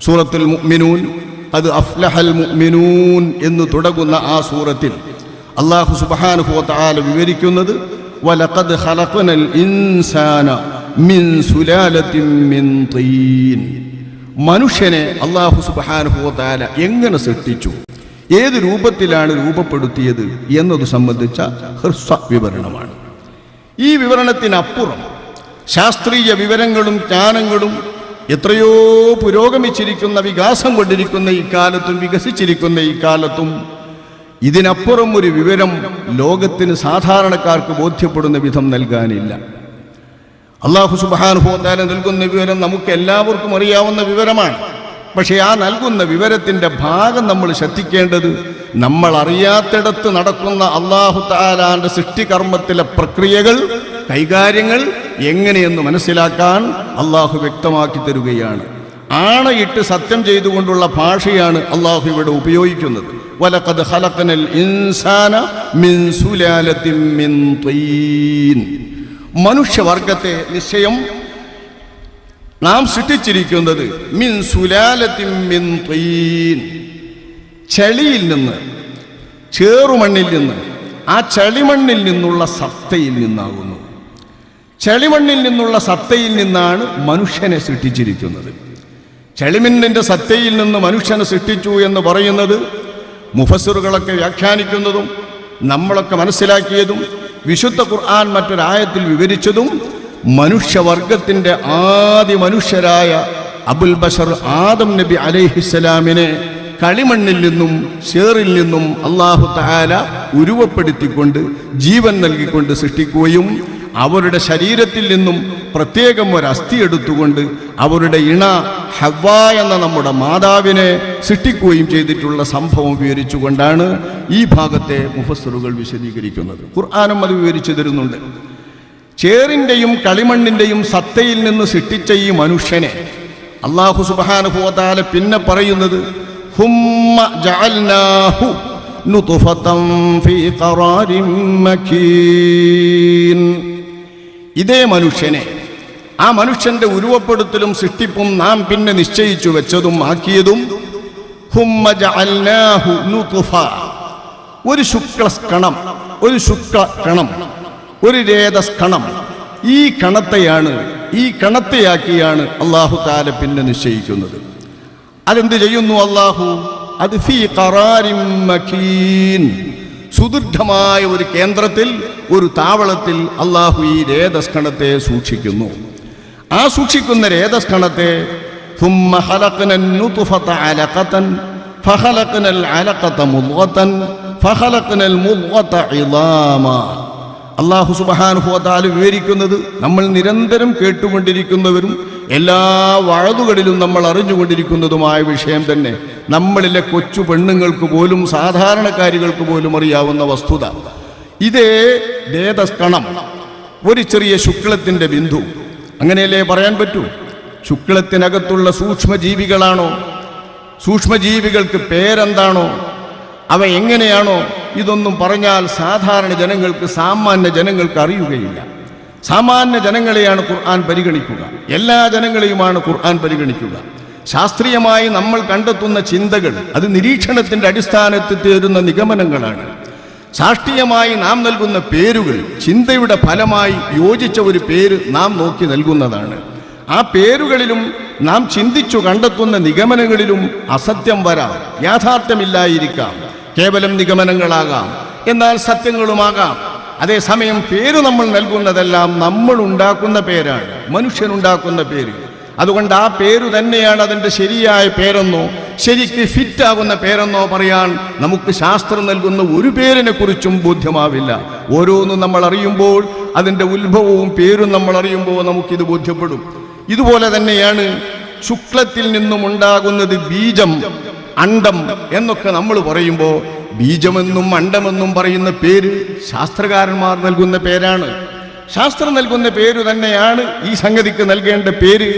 സൂറത്തുൽ മുഅ്മിനൂൻ അത് അഫ്ലഹൽ മുഅ്മിനൂൻ എന്ന് തുടങ്ങുന്ന ആ സൂറത്തിൽ അള്ളാഹു സുബ്ഹാനഹു വതആല വിവരിക്കുന്നത് വലഖദ് ഖലഖനൽ ഇൻസാന മിൻ സുലാലത്തിൻ മിൻ തീൻ. മനുഷ്യനെ അള്ളാഹു സുബ്ഹാനഹു വതആല എങ്ങനെ സൃഷ്ടിച്ചു? ഏത് രൂപത്തിലാണ് രൂപപ്പെടുത്തിയത് എന്നത് സംബന്ധിച്ച ഹ്രസ്വ വിവരണമാണ്. ഈ വിവരണത്തിനപ്പുറം ശാസ്ത്രീയ വിവരങ്ങളും ജ്ഞാനങ്ങളും എത്രയോ പുരോഗമിച്ചിരിക്കുന്ന വികാസം കൊണ്ടിരിക്കുന്ന ഈ കാലത്തും വികസിച്ചിരിക്കുന്ന ഈ കാലത്തും ഇതിനപ്പുറം ഒരു വിവരം ലോകത്തിന് സാധാരണക്കാർക്ക് ബോധ്യപ്പെടുന്ന വിധം നൽകാനില്ല. അള്ളാഹു സുബാനുഭവത്താല നൽകുന്ന വിവരം നമുക്ക് എല്ലാവർക്കും അറിയാവുന്ന വിവരമാണ്. പക്ഷേ ആ നൽകുന്ന വിവരത്തിന്റെ ഭാഗം നമ്മൾ ശ്രദ്ധിക്കേണ്ടത് നമ്മൾ അറിയാത്തിടത്ത് നടക്കുന്ന അള്ളാഹു താലാന്റെ സൃഷ്ടികർമ്മത്തിലെ പ്രക്രിയകൾ കൈകാര്യങ്ങൾ എങ്ങനെയെന്ന് മനസ്സിലാക്കാൻ അള്ളാഹു വ്യക്തമാക്കി തരുകയാണ്. ആണയിട്ട് സത്യം ചെയ്തുകൊണ്ടുള്ള ഭാഷയാണ് അള്ളാഹു ഇവിടെ ഉപയോഗിക്കുന്നത്. വലഖദ് ഖലഖനൽ ഇൻസാന മിൻ മിൻ മനുഷ്യവർഗത്തെ നിശ്ചയം നാം സൃഷ്ടിച്ചിരിക്കുന്നത് മിൻ മിൻ ചെളിയിൽ നിന്ന് ചേറുമണ്ണിൽ നിന്ന് ആ ചെളിമണ്ണിൽ നിന്നുള്ള സത്തയിൽ നിന്നാകുന്നു. ചളിമണ്ണിൽ നിന്നുള്ള സത്തയിൽ നിന്നാണ് മനുഷ്യനെ സൃഷ്ടിച്ചിരിക്കുന്നത്. ചളിമണ്ണിന്റെ സത്തയിൽ നിന്ന് മനുഷ്യനെ സൃഷ്ടിച്ചു എന്ന് പറയുന്നത് മുഫസറുകളൊക്കെ വ്യാഖ്യാനിക്കുന്നതും നമ്മളൊക്കെ മനസ്സിലാക്കിയതും വിശുദ്ധ ഖുർആൻ മറ്റൊരായത്തിൽ വിവരിച്ചതും മനുഷ്യവർഗത്തിന്റെ ആദ്യ മനുഷ്യരായ അബുൽ ബഷർ ആദം നബി അലൈഹിസ്സലാമിനെ കളിമണ്ണിൽ നിന്നും ഷേറിൽ നിന്നും അള്ളാഹു താല ഉരുവപ്പെടുത്തിക്കൊണ്ട് ജീവൻ നൽകിക്കൊണ്ട് സൃഷ്ടിക്കുകയും അവരുടെ ശരീരത്തിൽ നിന്നും പ്രത്യേകം ഒരു അസ്ഥി എടുത്തുകൊണ്ട് അവരുടെ ഇണ ഹവ്വ എന്ന നമ്മുടെ മാതാവിനെ സൃഷ്ടിക്കുകയും ചെയ്തിട്ടുള്ള സംഭവം വിവരിച്ചുകൊണ്ടാണ് ഈ ഭാഗത്തെ മുഫസ്സറുകൾ വിശദീകരിക്കുന്നത്. ഖുർആാനും അത് വിവരിച്ചു തരുന്നുണ്ട്. ചേറിന്റെയും കളിമണ്ണിന്റെയും സത്തയിൽ നിന്ന് സൃഷ്ടിച്ച ഈ മനുഷ്യനെ അള്ളാഹു സുബാനുഭവത്താലെ പിന്നെ പറയുന്നത് ഹുമ്മ ജഅൽനാഹു നുതുഫതൻ ഫീ ഖറാരിൻ മക്കീൻ ഇതേ മനുഷ്യനെ ആ മനുഷ്യന്റെ ഉരുവപ്പെടുത്തലും സൃഷ്ടിപ്പും നാം പിന്നെ നിശ്ചയിച്ചു വെച്ചതും ആക്കിയതും ഒരു ശുക്ലസ്കണം ഒരു ശുക്ല കണം ഒരു രേതസ്കണം ഈ കണത്തെയാണ് ഈ കണത്തെയാക്കിയാണ് അള്ളാഹു താല പിന്നെ നിശ്ചയിക്കുന്നത്. അതെന്ത് ചെയ്യുന്നു അള്ളാഹു അത് ഫീ കറാരിം സുദൃഢമായ ഒരു കേന്ദ്രത്തിൽ ഒരു താവളത്തിൽ അള്ളാഹു ഈ രേതസ്കണത്തെ സൂക്ഷിക്കുന്നു. ആ സൂക്ഷിക്കുന്ന രേതസ്കണത്തെ ثم അള്ളാഹു സുബഹാനുഭവത്താൽ വിവരിക്കുന്നത് നമ്മൾ നിരന്തരം കേട്ടുകൊണ്ടിരിക്കുന്നവരും എല്ലാ വഴതുകളിലും നമ്മൾ അറിഞ്ഞുകൊണ്ടിരിക്കുന്നതുമായ വിഷയം തന്നെ നമ്മളിലെ കൊച്ചു പെണ്ണുങ്ങൾക്ക് പോലും സാധാരണക്കാരികൾക്ക് പോലും അറിയാവുന്ന വസ്തുത. ഇതേ ദേതസ്കണം ഒരു ചെറിയ ശുക്ലത്തിന്റെ ബിന്ദു. അങ്ങനെയല്ലേ പറയാൻ പറ്റൂ? ശുക്ലത്തിനകത്തുള്ള സൂക്ഷ്മജീവികളാണോ? സൂക്ഷ്മജീവികൾക്ക് പേരെന്താണോ? അവ എങ്ങനെയാണോ ഇതൊന്നും പറഞ്ഞാൽ സാധാരണ ജനങ്ങൾക്ക് സാമാന്യ ജനങ്ങൾക്ക് അറിയുകയില്ല. സാമാന്യ ജനങ്ങളെയാണ് ഖുർആൻ പരിഗണിക്കുക. എല്ലാ ജനങ്ങളെയുമാണ് ഖുർആൻ പരിഗണിക്കുക. ശാസ്ത്രീയമായി നമ്മൾ കണ്ടെത്തുന്ന ചിന്തകൾ അത് നിരീക്ഷണത്തിന്റെ അടിസ്ഥാനത്തിൽ തേരുന്ന നിഗമനങ്ങളാണ്. ശാസ്ത്രീയമായി നാം നൽകുന്ന പേരുകൾ ചിന്തയുടെ ഫലമായി യോജിച്ച ഒരു പേര് നാം നോക്കി നൽകുന്നതാണ്. ആ പേരുകളിലും നാം ചിന്തിച്ചു കണ്ടെത്തുന്ന നിഗമനങ്ങളിലും അസത്യം വരാം യാഥാർത്ഥ്യമില്ലായിരിക്കാം. കേവലം നിഗമനങ്ങളാകാം. എന്നാൽ സത്യങ്ങളുമാകാം. അതേസമയം പേര് നമ്മൾ നൽകുന്നതെല്ലാം നമ്മൾ ഉണ്ടാക്കുന്ന പേരാണ്. മനുഷ്യനുണ്ടാക്കുന്ന പേര്. അതുകൊണ്ട് ആ പേര് തന്നെയാണ് അതിന്റെ ശരിയായ പേരെന്നോ ശരിക്ക് ഫിറ്റ് ആകുന്ന പേരെന്നോ പറയാൻ നമുക്ക് ശാസ്ത്രം നൽകുന്ന ഒരു പേരിനെ കുറിച്ചും ബോധ്യമാവില്ല. ഓരോന്നും നമ്മൾ അറിയുമ്പോൾ അതിന്റെ ഉത്ഭവവും പേരും നമ്മൾ അറിയുമ്പോൾ നമുക്കിത് ബോധ്യപ്പെടും. ഇതുപോലെ തന്നെയാണ് ശുക്ലത്തിൽ നിന്നും ഉണ്ടാകുന്നത് ബീജം. അണ്ടം എന്നൊക്കെ നമ്മൾ പറയുമ്പോൾ ബീജമെന്നും അണ്ടമെന്നും പറയുന്ന പേര് ശാസ്ത്രകാരന്മാർ നൽകുന്ന പേരാണ്. ശാസ്ത്രം നൽകുന്ന പേര് തന്നെയാണ് ഈ സംഗതിക്ക് നൽകേണ്ട പേര്.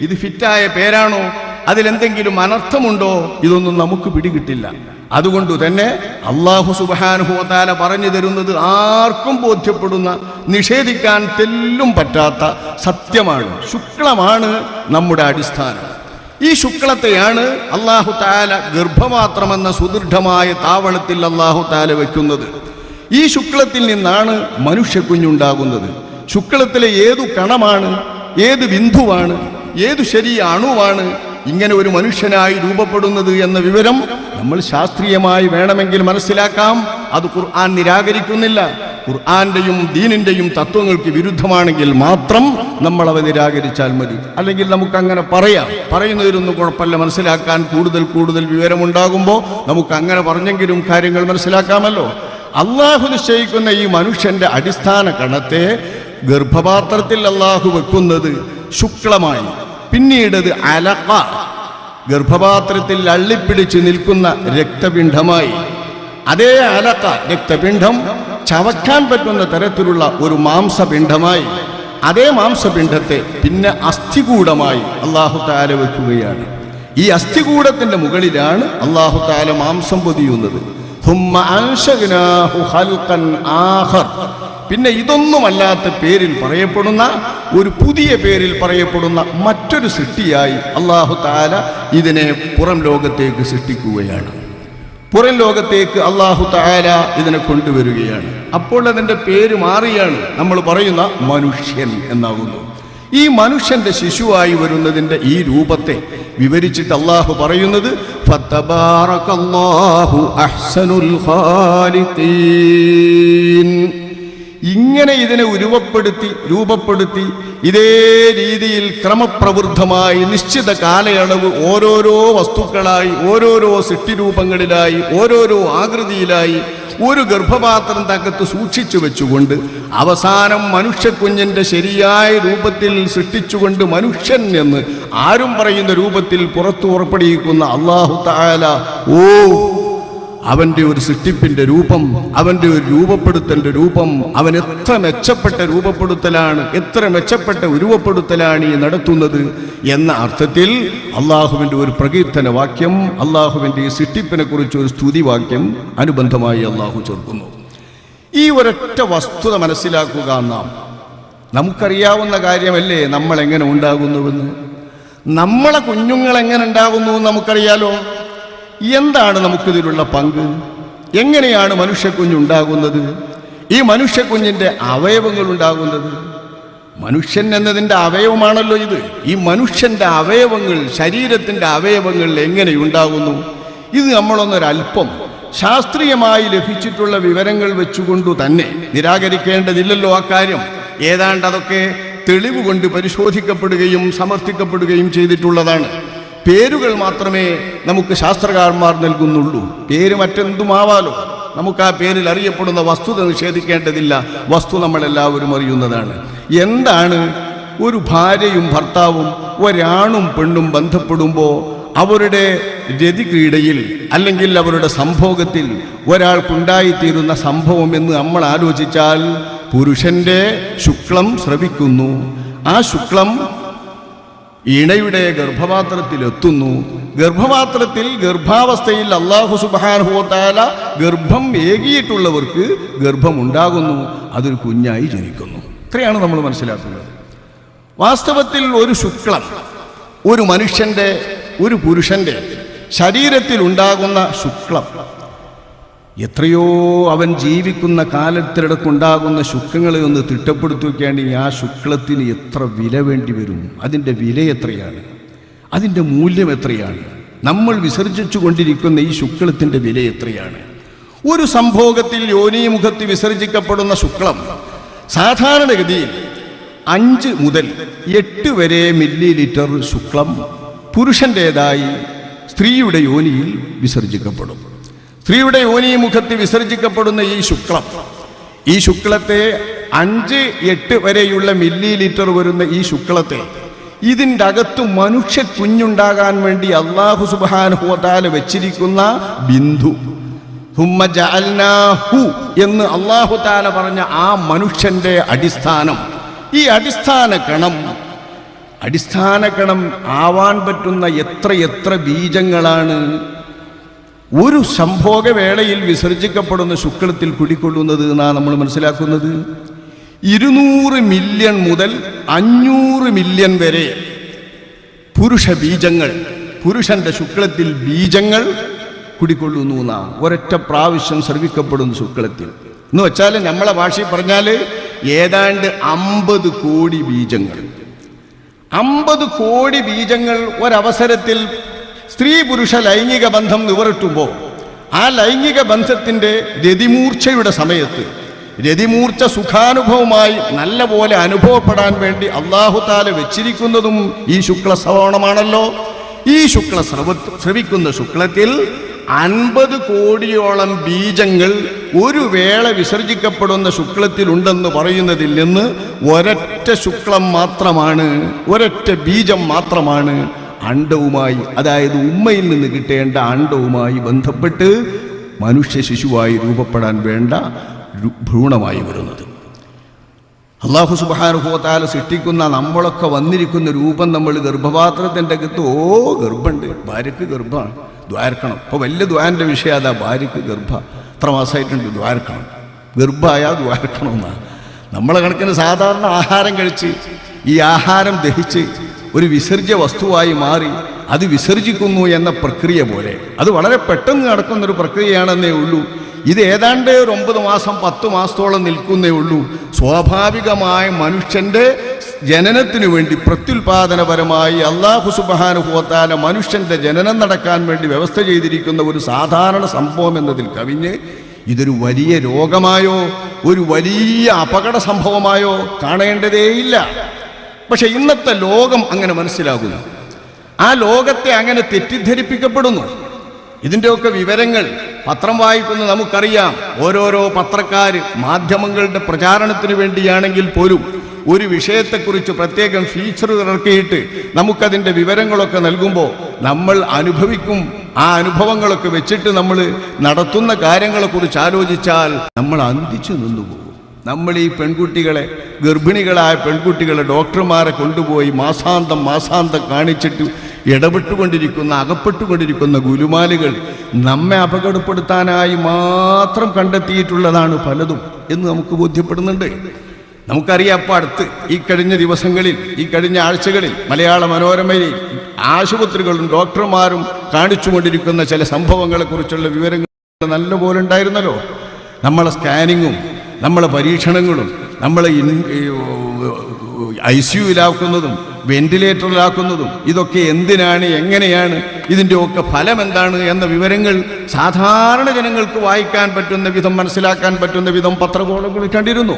ഇത് ഫിറ്റായ പേരാണോ? അതിലെന്തെങ്കിലും അനർത്ഥമുണ്ടോ? ഇതൊന്നും നമുക്ക് പിടികിട്ടില്ല. അതുകൊണ്ട് തന്നെ അള്ളാഹു സുബാനുഭവത്താല പറഞ്ഞു തരുന്നത് ആർക്കും ബോധ്യപ്പെടുന്ന നിഷേധിക്കാൻ തെല്ലും പറ്റാത്ത സത്യമാണ് ശുക്ലമാണ് നമ്മുടെ അടിസ്ഥാനം. ഈ ശുക്ലത്തെയാണ് അള്ളാഹു താല ഗർഭമാത്രമെന്ന സുദൃഢമായ താവളത്തിൽ അള്ളാഹു താല വയ്ക്കുന്നത് ഈ ശുക്ലത്തിൽ നിന്നാണ് മനുഷ്യ കുഞ്ഞുണ്ടാകുന്നത്. ശുക്ലത്തിലെ ഏതു കണമാണ് ഏത് ബിന്ദുവാണ് ഏതു ശരീര അണുവാണ് ഇങ്ങനെ ഒരു മനുഷ്യനായി രൂപപ്പെടുന്നത് എന്ന വിവരം നമ്മൾ ശാസ്ത്രീയമായി വേണമെങ്കിൽ മനസ്സിലാക്കാം. അത് ഖുർആൻ നിരാകരിക്കുന്നില്ല. ഖുർആാന്റെയും ദീനിന്റെയും തത്വങ്ങൾക്ക് വിരുദ്ധമാണെങ്കിൽ മാത്രം നമ്മൾ അവ നിരാകരിച്ചാൽ മതി. അല്ലെങ്കിൽ നമുക്ക് അങ്ങനെ പറയാം. പറയുന്നതിലൊന്നും കുഴപ്പമില്ല. മനസ്സിലാക്കാൻ കൂടുതൽ കൂടുതൽ വിവരമുണ്ടാകുമ്പോൾ നമുക്ക് അങ്ങനെ പറഞ്ഞെങ്കിലും കാര്യങ്ങൾ മനസ്സിലാക്കാമല്ലോ. അള്ളാഹു നിശ്ചയിക്കുന്ന ഈ മനുഷ്യന്റെ അടിസ്ഥാന കണത്തെ ഗർഭപാത്രത്തിൽ അള്ളാഹു വെക്കുന്നത് ശുക്ലമായി. പിന്നീടത് അലക്ക ഗർഭപാത്രത്തിൽ അള്ളിപ്പിടിച്ച് നിൽക്കുന്ന രക്തപിണ്ഡമായി. അതേ അലക്ക രക്തപിണ്ഡം ചവയ്ക്കാൻ പറ്റുന്ന തരത്തിലുള്ള ഒരു മാംസപിണ്ഡമായി. അതേ മാംസപിണ്ഡത്തെ പിന്നെ അസ്ഥികൂടമായി അള്ളാഹു താല വെക്കുകയാണ്. ഈ അസ്ഥികൂടത്തിന്റെ മുകളിലാണ് അള്ളാഹു താല മാംസം പൊതിയുന്നത്. പിന്നെ ഇതൊന്നുമല്ലാത്ത പേരിൽ പറയപ്പെടുന്ന ഒരു പുതിയ പേരിൽ പറയപ്പെടുന്ന മറ്റൊരു സൃഷ്ടിയായി അള്ളാഹു താല ഇതിനെ പുറം ലോകത്തേക്ക് സൃഷ്ടിക്കുകയാണ്. പുറം ലോകത്തേക്ക് അള്ളാഹു താല ഇതിനെ കൊണ്ടുവരികയാണ്. അപ്പോൾ അതിന്റെ പേര് മാറിയാണ്. നമ്മൾ പറയുന്ന മനുഷ്യൻ എന്നാകുന്നു ഈ മനുഷ്യന്റെ ശിശുവായി വരുന്നതിന്റെ ഈ രൂപത്തെ വിവരിച്ചിട്ട് അള്ളാഹു പറയുന്നത് ഫത്തബാറകല്ലാഹു അഹ്സനുൽ ഖാലിഖീൻ. ഇങ്ങനെ ഇതിനെ ഉരുവപ്പെടുത്തി രൂപപ്പെടുത്തി ഇതേ രീതിയിൽ ക്രമപ്രവൃദ്ധമായി നിശ്ചിത കാലയളവ് ഓരോരോ വസ്തുക്കളായി ഓരോരോ സൃഷ്ടിരൂപങ്ങളിലായി ഓരോരോ ആകൃതിയിലായി ഒരു ഗർഭപാത്രം തകത്ത് സൂക്ഷിച്ചു വെച്ചുകൊണ്ട് അവസാനം മനുഷ്യക്കുഞ്ഞിന്റെ ശരിയായ രൂപത്തിൽ സൃഷ്ടിച്ചുകൊണ്ട് മനുഷ്യൻ എന്ന് ആരും പറയുന്ന രൂപത്തിൽ പുറത്തു ഉറപ്പടിയിക്കുന്ന അള്ളാഹു താല ഓ അവന്റെ ഒരു സൃഷ്ടിപ്പിന്റെ രൂപം അവന്റെ ഒരു രൂപപ്പെടുത്തലിന്റെ രൂപം അവൻ എത്ര മെച്ചപ്പെട്ട രൂപപ്പെടുത്തലാണ് എത്ര മെച്ചപ്പെട്ട ഉരുവപ്പെടുത്തലാണ് ഈ നടത്തുന്നത് എന്ന അർത്ഥത്തിൽ അള്ളാഹുവിന്റെ ഒരു പ്രകീർത്തന വാക്യം അള്ളാഹുവിന്റെ ഈ സൃഷ്ടിപ്പിനെ കുറിച്ച് ഒരു സ്തുതി വാക്യം അനുബന്ധമായി അള്ളാഹു ചേർക്കുന്നു. ഈ ഒരൊറ്റ വസ്തുത മനസ്സിലാക്കുക നാം. നമുക്കറിയാവുന്ന കാര്യമല്ലേ നമ്മൾ എങ്ങനെ ഉണ്ടാകുന്നുവെന്ന്? നമ്മളെ കുഞ്ഞുങ്ങൾ എങ്ങനെ ഉണ്ടാകുന്നു നമുക്കറിയാലോ? എന്താണ് നമുക്കിതിലുള്ള പങ്ക്? എങ്ങനെയാണ് മനുഷ്യക്കുഞ്ഞുണ്ടാകുന്നത്? ഈ മനുഷ്യക്കുഞ്ഞിന്റെ അവയവങ്ങൾ ഉണ്ടാകുന്നത് മനുഷ്യൻ എന്നതിന്റെ അവയവമാണല്ലോ ഇത്. ഈ മനുഷ്യന്റെ അവയവങ്ങൾ ശരീരത്തിന്റെ അവയവങ്ങൾ എങ്ങനെ ഉണ്ടാകുന്നു ഇത് നമ്മളൊന്നൊരല്പം ശാസ്ത്രീയമായി ലഭിച്ചിട്ടുള്ള വിവരങ്ങൾ വെച്ചുകൊണ്ടു തന്നെ നിരാകരിക്കേണ്ടതില്ലല്ലോ ആ കാര്യം. ഏതാണ്ട് അതൊക്കെ തെളിവ് കൊണ്ട് പരിശോധിക്കപ്പെടുകയും സമർത്ഥിക്കപ്പെടുകയും ചെയ്തിട്ടുള്ളതാണ്. പേരുകൾ മാത്രമേ നമുക്ക് ശാസ്ത്രകാരന്മാർ നൽകുന്നുള്ളൂ. പേര് മറ്റെന്തുമാവാലോ നമുക്ക് ആ പേരിൽ അറിയപ്പെടുന്ന വസ്തുത നിഷേധിക്കേണ്ടതില്ല. വസ്തു നമ്മളെല്ലാവരും അറിയുന്നതാണ്. എന്താണ്? ഒരു ഭാര്യയും ഭർത്താവും ഒരാണും പെണ്ണും ബന്ധപ്പെടുമ്പോൾ അവരുടെ രതിക്രീഡയിൽ അല്ലെങ്കിൽ അവരുടെ സംഭോഗത്തിൽ ഒരാൾക്കുണ്ടായിത്തീരുന്ന സംഭവം എന്ന് നമ്മൾ ആലോചിച്ചാൽ പുരുഷന്റെ ശുക്ലം ശ്രവിക്കുന്നു. ആ ശുക്ലം ഇണയുടെ ഗർഭപാത്രത്തിൽ എത്തുന്നു ഗർഭപാത്രത്തിൽ ഗർഭാവസ്ഥയിൽ അള്ളാഹു സുബാനുഭവത്താല ഗർഭം ഏകിയിട്ടുള്ളവർക്ക് ഗർഭമുണ്ടാകുന്നു. അതൊരു കുഞ്ഞായി ജനിക്കുന്നു. ഇത്രയാണ് നമ്മൾ മനസ്സിലാക്കുന്നത്. വാസ്തവത്തിൽ ഒരു ശുക്ലം ഒരു മനുഷ്യന്റെ ഒരു പുരുഷന്റെ ശരീരത്തിൽ ഉണ്ടാകുന്ന ശുക്ലം എത്രയോ അവൻ ജീവിക്കുന്ന കാലത്തിനിടക്കുണ്ടാകുന്ന ശുക്ലങ്ങളെ ഒന്ന് തിട്ടപ്പെടുത്തുകയാണെങ്കിൽ ആ ശുക്ലത്തിന് എത്ര വില വേണ്ടി വരും? അതിന്റെ വില എത്രയാണ്? അതിന്റെ മൂല്യം എത്രയാണ്? നമ്മൾ വിസർജിച്ചു കൊണ്ടിരിക്കുന്ന ഈ ശുക്ലത്തിന്റെ വില എത്രയാണ്? ഒരു സംഭോഗത്തിൽ യോനിമുഖത്ത് വിസർജിക്കപ്പെടുന്ന ശുക്ലം സാധാരണഗതിയിൽ അഞ്ച് മുതൽ എട്ട് വരെ മില്ലി ലിറ്റർ ശുക്ലം പുരുഷന്റേതായി സ്ത്രീയുടെ യോനിയിൽ വിസർജിക്കപ്പെടും. സ്ത്രീയുടെ യോനി മുഖത്ത് വിസർജിക്കപ്പെടുന്ന ഈ ശുക്ലം ഈ ശുക്ലത്തെ അഞ്ച് എട്ട് വരെയുള്ള മില്ലി ലിറ്റർ വരുന്ന ഈ ശുക്ലത്തെ ഇതിന്റെ അകത്ത് മനുഷ്യ കുഞ്ഞുണ്ടാകാൻ വേണ്ടി അള്ളാഹു സുബാനുഹോതാല വെച്ചിരിക്കുന്ന ബിന്ദു. ഹു എന്ന് അള്ളാഹു താല പറഞ്ഞ ആ മനുഷ്യന്റെ അടിസ്ഥാനം. ഈ അടിസ്ഥാന കണം അടിസ്ഥാന കണം ആവാൻ പറ്റുന്ന എത്ര എത്ര ബീജങ്ങളാണ്? ഒരു സംഭോഗവേളയിൽ വിസർജിക്കപ്പെടുന്ന ശുക്ലത്തിൽ കുടിക്കൊള്ളുന്നത് എന്നാണ് നമ്മൾ മനസ്സിലാക്കുന്നത്? ഇരുന്നൂറ് മില്യൺ മുതൽ അഞ്ഞൂറ് മില്യൺ വരെ പുരുഷ ബീജങ്ങൾ പുരുഷന്റെ ശുക്ലത്തിൽ ബീജങ്ങൾ കുടിക്കൊള്ളുന്നു എന്നാണ് ഒരൊറ്റ പ്രാവശ്യം ശ്രവിക്കപ്പെടുന്നു ശുക്ലത്തിൽ. എന്ന് വെച്ചാൽ നമ്മളെ ഭാഷയിൽ പറഞ്ഞാൽ ഏതാണ്ട് അമ്പത് കോടി ബീജങ്ങൾ. അമ്പത് കോടി ബീജങ്ങൾ ഒരവസരത്തിൽ സ്ത്രീ പുരുഷ ലൈംഗിക ബന്ധം നിവറിട്ടുമ്പോൾ ആ ലൈംഗിക ബന്ധത്തിന്റെ രതിമൂർച്ചയുടെ സമയത്ത് രതിമൂർച്ച സുഖാനുഭവമായി നല്ല പോലെ അനുഭവപ്പെടാൻ വേണ്ടി അള്ളാഹുതാല വെച്ചിരിക്കുന്നതും ഈ ശുക്ല ശ്രവണമാണല്ലോ ഈ ശുക്ല ശ്രവ ശ്രവിക്കുന്ന ശുക്ലത്തിൽ അൻപത് കോടിയോളം ബീജങ്ങൾ ഒരു വേള വിസർജിക്കപ്പെടുന്ന ശുക്ലത്തിലുണ്ടെന്ന് പറയുന്നതിൽ നിന്ന് ഒരൊറ്റ ശുക്ലം മാത്രമാണ് ഒരൊറ്റ ബീജം മാത്രമാണ് അണ്ടവുമായി അതായത് ഉമ്മയിൽ നിന്ന് കിട്ടേണ്ട അണ്ടവുമായി ബന്ധപ്പെട്ട് മനുഷ്യ ശിശുവായി രൂപപ്പെടാൻ വേണ്ട ഭ്രൂണമായി വരുന്നത്. അള്ളാഹു സുബാനുഭവത്താൽ സൃഷ്ടിക്കുന്ന നമ്മളൊക്കെ വന്നിരിക്കുന്ന രൂപം നമ്മൾ ഗർഭപാത്രത്തിന്റെ അകത്ത് ഓ ഗർഭമുണ്ട്. ഭാര്യക്ക് ഗർഭമാണ്. ദ്വാരക്കണം. ഇപ്പോൾ വലിയ ദ്വാരന്റെ വിഷയം അതാ ഭാര്യക്ക് ഗർഭ. എത്ര മാസമായിട്ടുണ്ട് ദ്വാരക്കണം. ഗർഭമായ ദ്വാരക്കണം എന്നാണ് നമ്മളെ കണക്കിന് സാധാരണ ആഹാരം കഴിച്ച് ഈ ആഹാരം ദഹിച്ച് ഒരു വിസർജ്യ വസ്തുവായി മാറി അത് വിസർജിക്കുന്നു എന്ന പ്രക്രിയ പോലെ. അത് വളരെ പെട്ടെന്ന് നടക്കുന്ന ഒരു പ്രക്രിയയാണെന്നേ ഉള്ളൂ. ഇത് ഏതാണ്ട് ഒരു ഒമ്പത് മാസം പത്ത് മാസത്തോളം നിൽക്കുന്നേ ഉള്ളൂ. സ്വാഭാവികമായ മനുഷ്യന്റെ ജനനത്തിനു വേണ്ടി പ്രത്യുൽപാദനപരമായി അള്ളാഹു സുബാനുഭവത്താല മനുഷ്യന്റെ ജനനം നടക്കാൻ വേണ്ടി വ്യവസ്ഥ ചെയ്തിരിക്കുന്ന ഒരു സാധാരണ സംഭവം എന്നതിൽ കവിഞ്ഞ് ഇതൊരു വലിയ രോഗമായോ ഒരു വലിയ അപകട സംഭവമായോ കാണേണ്ടതേയില്ല. പക്ഷെ ഇന്നത്തെ ലോകം അങ്ങനെ മനസ്സിലാകുന്നു. ആ ലോകത്തെ അങ്ങനെ തെറ്റിദ്ധരിപ്പിക്കപ്പെടുന്നു. ഇതിന്റെയൊക്കെ വിവരങ്ങൾ പത്രം വായിക്കുന്ന നമുക്കറിയാം. ഓരോരോ പത്രക്കാർ മാധ്യമങ്ങളുടെ പ്രചാരണത്തിന് വേണ്ടിയാണെങ്കിൽ പോലും ഒരു വിഷയത്തെക്കുറിച്ച് പ്രത്യേകം ഫീച്ചറുകൾ ഇറക്കിയിട്ട് നമുക്കതിന്റെ വിവരങ്ങളൊക്കെ നൽകുമ്പോൾ നമ്മൾ അനുഭവിക്കും. ആ അനുഭവങ്ങളൊക്കെ വെച്ചിട്ട് നമ്മൾ നടത്തുന്ന കാര്യങ്ങളെക്കുറിച്ച് ആലോചിച്ചാൽ നമ്മൾ അന്തിച്ചു നിന്നുപോകും. നമ്മൾ ഈ പെൺകുട്ടികളെ ഗർഭിണികളായ പെൺകുട്ടികളെ ഡോക്ടർമാരെ കൊണ്ടുപോയി മാസാന്തം മാസാന്തം കാണിച്ചിട്ട് ഇടപെട്ടുകൊണ്ടിരിക്കുന്ന അകപ്പെട്ടുകൊണ്ടിരിക്കുന്ന ഗുലുമാലുകൾ നമ്മെ അപകടപ്പെടുത്താനായി മാത്രം കണ്ടെത്തിയിട്ടുള്ളതാണ് പലതും എന്ന് നമുക്ക് ബോധ്യപ്പെടുന്നുണ്ട്. നമുക്കറിയാം അപ്പോൾ അടുത്ത് ഈ കഴിഞ്ഞ ദിവസങ്ങളിൽ ഈ കഴിഞ്ഞ ആഴ്ചകളിൽ മലയാള മനോരമയിൽ ആശുപത്രികളും ഡോക്ടർമാരും കാണിച്ചുകൊണ്ടിരിക്കുന്ന ചില സംഭവങ്ങളെക്കുറിച്ചുള്ള വിവരങ്ങൾ നല്ലപോലെ ഉണ്ടായിരുന്നല്ലോ. നമ്മളെ സ്കാനിങ്ങും നമ്മളെ പരീക്ഷണങ്ങളും നമ്മളെ ഐ സിയുലാക്കുന്നതും വെന്റിലേറ്ററിലാക്കുന്നതും ഇതൊക്കെ എന്തിനാണ് എങ്ങനെയാണ് ഇതിന്റെ ഒക്കെ ഫലം എന്താണ് എന്ന വിവരങ്ങൾ സാധാരണ ജനങ്ങൾക്ക് വായിക്കാൻ പറ്റുന്ന വിധം മനസ്സിലാക്കാൻ പറ്റുന്ന വിധം പത്രകോളങ്ങളിൽ കണ്ടിരുന്നു.